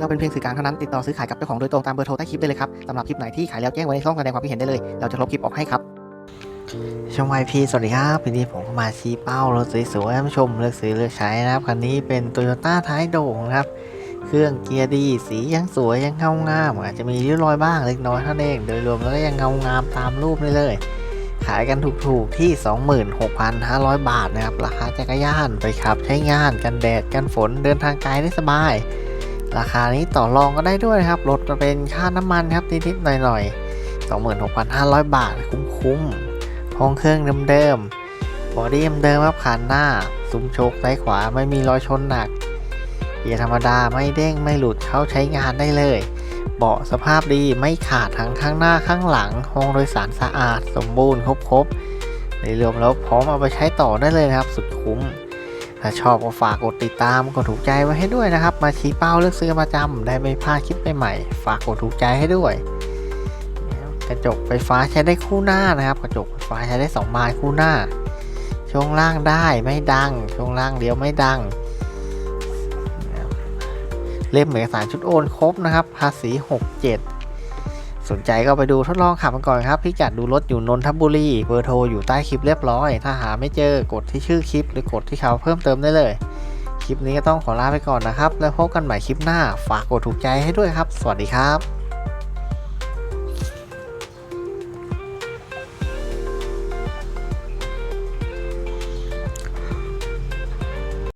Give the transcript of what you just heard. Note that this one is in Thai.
เราเป็นเพียงสื่อกลางเท่านั้นติดต่อซื้อขายกับเจ้าของโดยตรงตามเบอร์โทรใต้คลิปได้เลยครับสำหรับคลิปไหนที่ขายแล้วแจ้งไว้ในช่องแสดงความคิดเห็นได้เลย เราจะลบคลิปออกให้ครับช่องไอพีสวัสดีครับวันนี้ผมก็มาชี้เป้ารถสวยๆให้ผู้ชมเลือกซื้อเลือกใช้นะครับคันนี้เป็น t o y ยต้าท้ายโด่งครับ เครื่องเกียร์ดีสียังสวยยังเงางามอาจจะมีริ้วรอยบ้างเล็กน้อยเท่านั้นเองโดยรวมแล้วก็ยังเงางามตามรูปนี่เลย ขายกันถูกๆที่ 26,500 บาทนะครับราคาจักรยานไปขับใช้งานกันแดดกันฝนเดินทางไกลได้สบาย ราคานี้ต่อรองก็ได้ด้วยครับลดมาเป็นค่าน้ำมันครับนิดๆหน่อยๆ 26,500 บาทคุ้มๆห้องเครื่องเดิมๆบอดี้เดิมครับคันหน้า ซุ้มโชคซ้ายขวาไม่มีรอยชนหนักเกียร์ธรรมดาไม่เด้งไม่หลุดเข้าใช้งานได้เลย เบาะสภาพดีไม่ขาดทั้งข้างหน้าข้างหลัง ห้องโดยสารสะอาด สมบูรณ์ครบๆในรวมแล้วพร้อมเอาไปใช้ต่อได้เลยนะครับ สุดคุ้ม ถ้าชอบก็ฝากกดติดตามกดถูกใจไว้ให้ด้วยนะครับ มาชี้เป้าเลือกซื้อประจำได้ไม่พลาดคลิปใหม่ๆฝากกดถูกใจให้ด้วยกระจกไฟฟ้าใช้ได้คู่หน้านะครับ กระจกไฟฟ้าใช้ได้2บานคู่หน้า ช่วงล่างได้ไม่ดัง ช่วงล่างเดียวไม่ดัง เล่มเอกสารชุดโอนครบนะครับ ภาษี 67 สนใจก็ไปดูทดลองขับกันก่อนครับพี่จัดดูรถอยู่นนทบุรีเบอร์โทรอยู่ใต้คลิปเรียบร้อย ถ้าหาไม่เจอกดที่ชื่อคลิป หรือกดที่เขาเพิ่มเติมได้เลย คลิปนี้ก็ต้องขอลาไปก่อนนะครับ แล้วพบกันใหม่คลิปหน้าฝากกดถูกใจให้ด้วยครับ สวัสดีครับ